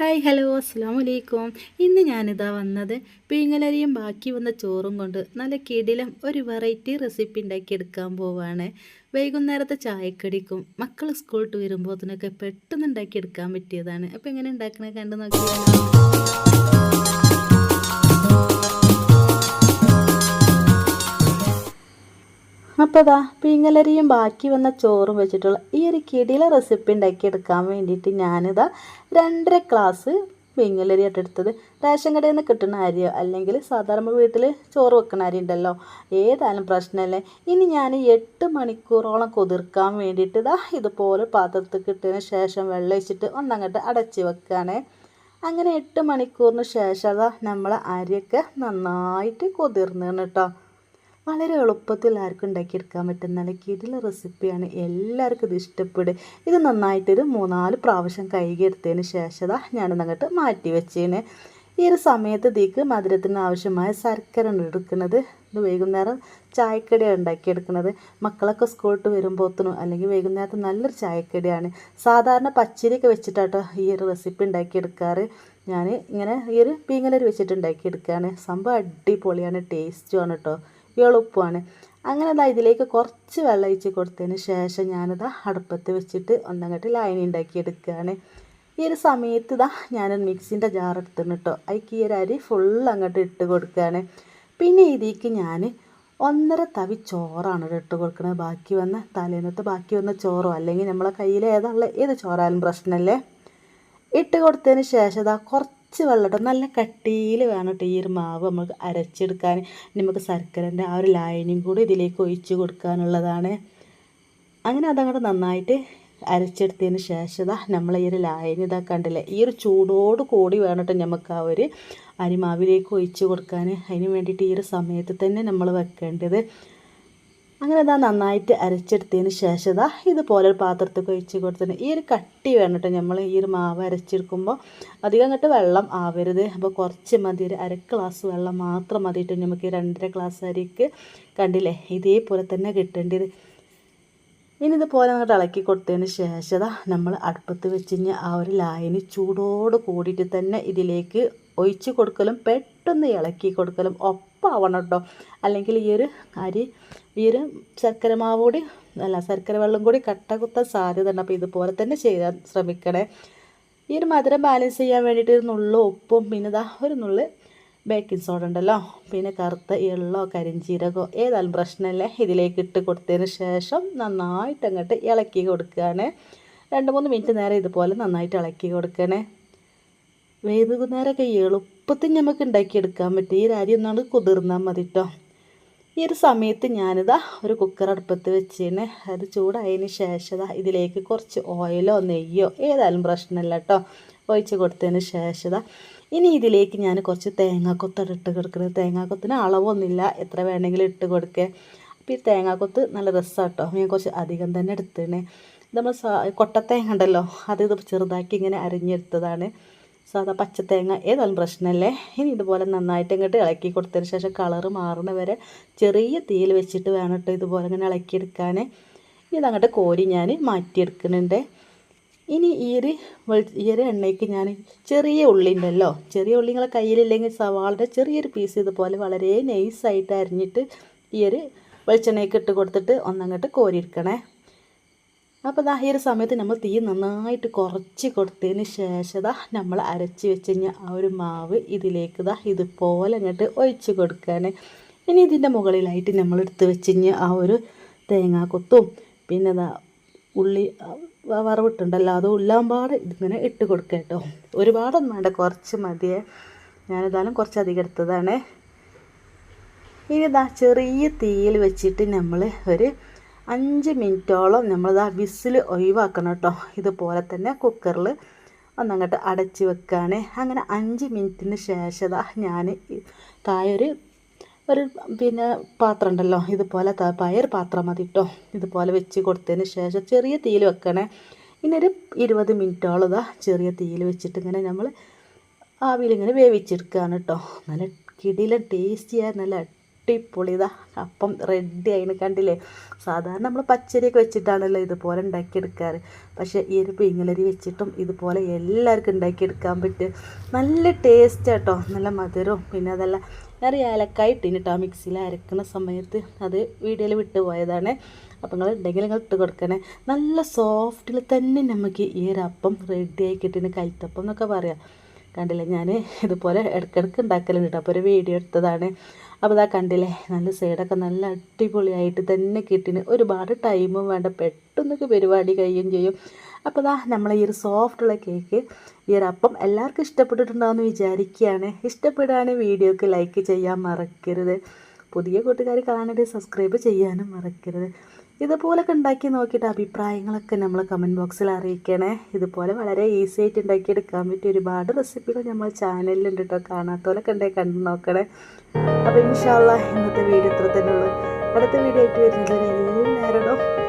Hi hello അസ്സാം വലൈക്കും ഇന്ന് ഞാനിതാ വന്നത് പീങ്ങലരിയും ബാക്കി വന്ന ചോറും കൊണ്ട് നല്ല കിടിലം ഒരു വെറൈറ്റി റെസിപ്പി ഉണ്ടാക്കി എടുക്കാൻ പോവാണ്. വൈകുന്നേരത്തെ ചായക്കടിക്കും മക്കൾ സ്കൂളിട്ട് വരുമ്പോൾ അതിനൊക്കെ പെട്ടെന്ന് ഉണ്ടാക്കി എടുക്കാൻ പറ്റിയതാണ്. അപ്പോൾ എങ്ങനെ ഉണ്ടാക്കണേ കണ്ടു നോക്കിയാലോ അപ്പോൾ അതാ പീങ്ങലരിയും ബാക്കി വന്ന ചോറും വെച്ചിട്ടുള്ള ഈ ഒരു കിടില റെസിപ്പി ഉണ്ടാക്കിയെടുക്കാൻ വേണ്ടിയിട്ട് ഞാനിതാ രണ്ടര ഗ്ലാസ് പിങ്ങലരി എടുത്തത്. റേഷൻ കടയിൽ നിന്ന് കിട്ടുന്ന അരിയോ അല്ലെങ്കിൽ സാധാരണ വീട്ടിൽ ചോറ് വെക്കുന്ന അരി ഉണ്ടല്ലോ ഏതായാലും പ്രശ്നമല്ലേ? ഇനി ഞാൻ എട്ട് മണിക്കൂറോളം കുതിർക്കാൻ വേണ്ടിയിട്ട് ഇതാ ഇതുപോലെ പാത്രത്തിൽ കിട്ടിയതിന് ശേഷം വെള്ളം ഒഴിച്ചിട്ട് ഒന്നങ്ങോട്ട് അടച്ച് വെക്കുകയാണ് അങ്ങനെ എട്ട് മണിക്കൂറിന് ശേഷം അതാ നമ്മളെ അരിയൊക്കെ നന്നായിട്ട് കുതിർന്നു കേട്ടോ വളരെ എളുപ്പത്തിൽ ആർക്കും ഉണ്ടാക്കിയെടുക്കാൻ പറ്റുന്ന നല്ല കിടില റെസിപ്പിയാണ്. എല്ലാവർക്കും ഇത് ഇഷ്ടപ്പെടും. ഇത് നന്നായിട്ടൊരു മൂന്നാൽ പ്രാവശ്യം കഴുകി എടുത്തതിന് ശേഷം ഞാനൊന്ന് അങ്ങോട്ട് മാറ്റി വെച്ചേന്. ഈ ഒരു സമയത്ത് ഇതിക്ക് മധുരത്തിന് ആവശ്യമായ ശർക്കര എടുക്കുന്നത്. ഇത് വൈകുന്നേരം ചായക്കടിയാണ് ഉണ്ടാക്കിയെടുക്കുന്നത്. മക്കളൊക്കെ സ്കൂളിട്ട് വരുമ്പോഴത്തേനും അല്ലെങ്കിൽ വൈകുന്നേരത്ത് നല്ലൊരു ചായക്കടിയാണ്. സാധാരണ പച്ചരിയൊക്കെ വെച്ചിട്ടാട്ടോ ഈ ഒരു റെസിപ്പി ഉണ്ടാക്കിയെടുക്കാറ്. ഞാൻ ഇങ്ങനെ ഈ ഒരു പീങ്ങലരി വെച്ചിട്ട് ഉണ്ടാക്കിയെടുക്കുകയാണ് സംഭവം അടിപൊളിയാണ് ടേസ്റ്റുമാണ് കേട്ടോ എളുപ്പമാണ്. അങ്ങനെ അതാ ഇതിലേക്ക് കുറച്ച് വെള്ളം ഒഴിച്ച് കൊടുത്തതിന് ശേഷം ഞാനത് അടുപ്പത്ത് വെച്ചിട്ട് ഒന്നങ്ങോട്ട് ലൈനി ഉണ്ടാക്കി എടുക്കുകയാണ് ഈ ഒരു സമയത്ത് ഇതാ ഞാൻ മിക്സിന്റെ ജാർ എടുത്തിട്ട് കേട്ടോ അതിക്ക് ഈ ഒരു അരി ഫുൾ അങ്ങോട്ട് ഇട്ട് കൊടുക്കുകയാണ് പിന്നെ ഇതിലേക്ക് ഞാൻ ഒന്നര തവി ചോറാണ് ഇട്ട് കൊടുക്കുന്നത് ബാക്കി വന്ന തലേന്നത്തെ ബാക്കി വന്ന ചോറോ അല്ലെങ്കിൽ നമ്മളെ കയ്യിൽ ഏതാണുള്ള ഏത് ചോറായാലും പ്രശ്നമല്ലേ ഇട്ട് കൊടുത്തതിന് ശേഷം ഇതാ കുറച്ച് കുറച്ച് വെള്ളം നല്ല കട്ടിയിൽ വേണം കേട്ടോ ഈ ഒരു മാവ് നമുക്ക് അരച്ചെടുക്കാൻ. നമുക്ക് ശർക്കരന്റെ ആ ഒരു ലായനിയും കൂടി ഇതിലേക്ക് ഒഴിച്ച് കൊടുക്കാനുള്ളതാണ്. അങ്ങനെ അതങ്ങോട്ട് നന്നായിട്ട് അരച്ചെടുത്തതിന് ശേഷം ഇതാ നമ്മൾ ഈ ഒരു ലായനി ഇതാ കണ്ടില്ലേ? ഈ ഒരു ചൂടോട് കൂടി വേണം കേട്ടോ നമുക്ക് ആ ഒരു അരിമാവിലേക്ക് ഒഴിച്ച് കൊടുക്കാൻ. അതിന് വേണ്ടിയിട്ട് ഈ ഒരു സമയത്ത് തന്നെ നമ്മൾ വെക്കേണ്ടത് അങ്ങനെ ഇതാ നന്നായിട്ട് അരച്ചെടുത്തതിന് ശേഷം ഇതാ ഇതുപോലെ ഒരു ഒഴിച്ച് കൊടുത്തിട്ട് ഈ ഒരു കട്ടി വേണം കേട്ടോ നമ്മൾ ഈ ഒരു മാവ് അരച്ചെടുക്കുമ്പോൾ. അധികം അങ്ങോട്ട് വെള്ളം ആവരുത്. അപ്പോൾ കുറച്ച് മതി. ഒരു അര ഗ്ലാസ് വെള്ളം മാത്രം മതിയിട്ട് നമുക്ക് രണ്ടര ഗ്ലാസ് അരിക്ക്. കണ്ടില്ലേ? ഇതേപോലെ തന്നെ കിട്ടേണ്ടത്. ഇനി ഇതുപോലെ അങ്ങോട്ട് ഇളക്കി കൊടുത്തതിന് ശേഷം നമ്മൾ അടുപ്പത്ത് വെച്ച് ആ ഒരു ലായനി ചൂടോട് കൂടിയിട്ട് തന്നെ ഇതിലേക്ക് ഒഴിച്ച് കൊടുക്കലും പെട്ടെന്ന് ഇളക്കി കൊടുക്കലും ഒപ്പാവണം കേട്ടോ. അല്ലെങ്കിൽ ഈ ഒരു അരി ഈ ഒരു ശർക്കര മാവ് കൂടി അല്ല ശർക്കര വെള്ളം കൂടി കട്ട കുത്താൻ സാധ്യത ഉണ്ട്. അപ്പോൾ ഇതുപോലെ തന്നെ ചെയ്യാൻ ശ്രമിക്കണേ. ഈ ഒരു മധുരം ബാലൻസ് ചെയ്യാൻ വേണ്ടിയിട്ട് ഒരു നുള്ളു ഉപ്പും പിന്നെ ഒരു നുള്ളു ബേക്കിംഗ് സോഡ ഉണ്ടല്ലോ. പിന്നെ കറുത്ത എള്ളോ കരിഞ്ചീരകോ ഏതായാലും പ്രശ്നമല്ലേ. ഇതിലേക്ക് ഇട്ട് കൊടുത്തതിന് ശേഷം നന്നായിട്ട് അങ്ങോട്ട് ഇളക്കി കൊടുക്കുകയാണ്. രണ്ട് മൂന്ന് മിനിറ്റ് നേരം ഇതുപോലെ നന്നായിട്ട് ഇളക്കി കൊടുക്കണേ വൈകുന്നേരമൊക്കെ എളുപ്പത്തിൽ നമുക്ക് ഉണ്ടാക്കിയെടുക്കാൻ പറ്റും. ഈ അരി ഒന്നാണ് കുതിർന്നാൽ മതി കേട്ടോ ഈ ഒരു സമയത്ത് ഞാനിതാ ഒരു കുക്കർ അടുപ്പത്ത് വെച്ചിന്. അത് ചൂടായതിന് ശേഷം ഇതിലേക്ക് കുറച്ച് ഓയിലോ നെയ്യോ ഏതായാലും പ്രശ്നമില്ല കേട്ടോ ഒഴിച്ച് കൊടുത്തതിന് ശേഷം ഇനി ഇതിലേക്ക് ഞാൻ കുറച്ച് തേങ്ങാക്കൊത്താണ് ഇട്ട് കൊടുക്കുന്നത് തേങ്ങാക്കൊത്തിന് അളവൊന്നുമില്ല. എത്ര വേണമെങ്കിലും ഇട്ട് കൊടുക്കുക അപ്പോൾ ഈ തേങ്ങാക്കൊത്ത് നല്ല രസമാണ് കേട്ടോ ഞാൻ കുറച്ച് അധികം തന്നെ എടുത്തേനെ നമ്മൾ കൊട്ടത്തേങ്ങ ഉണ്ടല്ലോ അത് ഇത് ചെറുതാക്കി ഇങ്ങനെ അരിഞ്ഞെടുത്തതാണ്. സാധാ പച്ചത്തേങ്ങ ഏതായാലും പ്രശ്നമല്ലേ ഇനി ഇതുപോലെ നന്നായിട്ട് ഇങ്ങോട്ട് ഇളക്കി കൊടുത്തതിന് ശേഷം കളറ് മാറുന്ന വരെ ചെറിയ തീയിൽ വെച്ചിട്ട് വേണം കേട്ടോ ഇതുപോലെ ഇങ്ങനെ ഇളക്കിയെടുക്കാൻ ഇതങ്ങോട്ട് കോരി ഞാൻ മാറ്റിയെടുക്കുന്നുണ്ട്. ഇനി ഈ ഒരു ഈ ഒരു എണ്ണയ്ക്ക് ഞാൻ ചെറിയ ഉള്ളി ഉണ്ടല്ലോ ചെറിയ ഉള്ളി നിങ്ങളെ കയ്യിലില്ലെങ്കിൽ സവാളിന്റെ ചെറിയൊരു പീസ് ഇതുപോലെ വളരെ നൈസായിട്ട് അരിഞ്ഞിട്ട് ഈ ഒരു വെളിച്ചെണ്ണയ്ക്ക് ഇട്ട് കൊടുത്തിട്ട് ഒന്നങ്ങോട്ട് കോരിയെടുക്കണേ അപ്പോൾ ദാ ഈ ഒരു സമയത്ത് നമ്മൾ തീ നന്നായിട്ട് കുറച്ച് കൊടുത്തതിന് ശേഷം ദാ നമ്മൾ അരച്ച് വെച്ച് കഴിഞ്ഞാൽ ആ ഒരു മാവ് ഇതിലേക്ക് ദാ ഇതുപോലെ അങ്ങോട്ട് ഒഴിച്ച് കൊടുക്കാൻ ഇനി ഇതിന്റെ മുകളിലായിട്ട് നമ്മൾ എടുത്ത് വെച്ച് കഴിഞ്ഞാൽ ആ ഒരു തേങ്ങാക്കൊത്തും പിന്നെ ദാ ഉള്ളി വറവിട്ടുണ്ടല്ലോ. അത് ഉള്ളാമ്പാട് ഇതിങ്ങനെ ഇട്ട് കൊടുക്കുക കേട്ടോ. ഒരുപാടൊന്നും വേണ്ട. കുറച്ച് മതിയേ. ഞാനിതായാലും കുറച്ച് അധികം എടുത്തതാണ്. ഇനി ഇതാ ചെറിയ തീയിൽ വെച്ചിട്ട് നമ്മൾ ഒരു അഞ്ച് മിനിറ്റോളം നമ്മളിതാ വിസിൽ ഒഴിവാക്കണം കേട്ടോ. ഇതുപോലെ തന്നെ കുക്കറിൽ ഒന്നങ്ങോട്ട് അടച്ച് വെക്കുകയാണ് അങ്ങനെ അഞ്ച് മിനിറ്റിന് ശേഷം ഞാൻ താഴെ ഒരു ഒരു പിന്നെ പാത്രം ഉണ്ടല്ലോ ഇതുപോലെ പയർ പാത്രം മതി കേട്ടോ ഇതുപോലെ വെച്ച് കൊടുത്തതിന് ശേഷം ചെറിയ തീയിൽ വെക്കണേ. ഇനി ഒരു ഇരുപത് മിനിറ്റോളം ഇതാ ചെറിയ തീയിൽ വെച്ചിട്ട് ഇങ്ങനെ നമ്മൾ ആവിയിൽ ഇങ്ങനെ വേവിച്ചെടുക്കുകയാണ് കേട്ടോ നല്ല കിടിലൻ ടേസ്റ്റിയായ നല്ല അടിപൊളി. ഇതാ അപ്പം റെഡി ആയിന് കണ്ടില്ലേ? സാധാരണ നമ്മൾ പച്ചരിയൊക്കെ വെച്ചിട്ടാണല്ലോ ഇതുപോലെ ഉണ്ടാക്കിയെടുക്കാറ്. പക്ഷേ ഈ ഒരു പിങ്ങലരി വെച്ചിട്ടും ഇതുപോലെ എല്ലാവർക്കും ഉണ്ടാക്കിയെടുക്കാൻ പറ്റും നല്ല ടേസ്റ്റ് കേട്ടോ നല്ല മധുരവും പിന്നെ അതല്ല ഞാൻ ഏലക്കായ ഇട്ടിന് മിക്സിയിൽ അരക്കുന്ന സമയത്ത്. അത് വീഡിയോയിൽ വിട്ടുപോയതാണ്. അപ്പോൾ നിങ്ങൾ ഉണ്ടെങ്കിൽ നിങ്ങൾ ഇട്ട് കൊടുക്കണേ. നല്ല സോഫ്റ്റിൽ തന്നെ നമുക്ക് ഈ ഒരു അപ്പം റെഡി ആയി കിട്ടുന്ന കൈത്തപ്പം എന്നൊക്കെ പറയാം. കണ്ടില്ലേ? ഞാൻ ഇതുപോലെ ഇടയ്ക്കിടയ്ക്ക് ഉണ്ടാക്കലുണ്ട്. കേട്ടോ അപ്പോൾ ഒരു വീഡിയോ എടുത്തതാണ്. അപ്പോൾ ഇതാ കണ്ടില്ലേ? നല്ല സൈഡൊക്കെ നല്ല അടിപൊളിയായിട്ട് തന്നെ കിട്ടിന്. ഒരുപാട് ടൈമും വേണ്ട. പെട്ടെന്നൊക്കെ പരിപാടി കഴിയും ചെയ്യും. അപ്പോൾ ഇതാ നമ്മൾ ഈ ഒരു സോഫ്റ്റുള്ള കേക്ക് ഈ ഒരു അപ്പം എല്ലാവർക്കും ഇഷ്ടപ്പെട്ടിട്ടുണ്ടാവുമെന്ന് വിചാരിക്കുകയാണ്. ഇഷ്ടപ്പെടുകയാണെങ്കിൽ വീഡിയോക്ക് ലൈക്ക് ചെയ്യാൻ മറക്കരുത്. പുതിയ കൂട്ടുകാർ കാണാനായിട്ട് സബ്സ്ക്രൈബ് ചെയ്യാനും മറക്കരുത്. ഇതുപോലൊക്കെ ഉണ്ടാക്കി നോക്കിയിട്ട് അഭിപ്രായങ്ങളൊക്കെ നമ്മൾ കമന്റ് ബോക്സിൽ അറിയിക്കണേ. ഇതുപോലെ വളരെ ഈസി ആയിട്ട് ഉണ്ടാക്കിയെടുക്കാൻ പറ്റിയ ഒരുപാട് റെസിപ്പികൾ നമ്മൾ ചാനലിലുണ്ട് കേട്ടോ കാണാത്തവരൊക്കെ ഉണ്ടെങ്കിൽ കണ്ടു നോക്കണേ. അപ്പോൾ ഇൻഷാല്ല ഇന്നത്തെ വീഡിയോ ഇത്ര തന്നെ ഉള്ളൂ. അടുത്ത വീഡിയോ ആയിട്ട് വരുന്നത്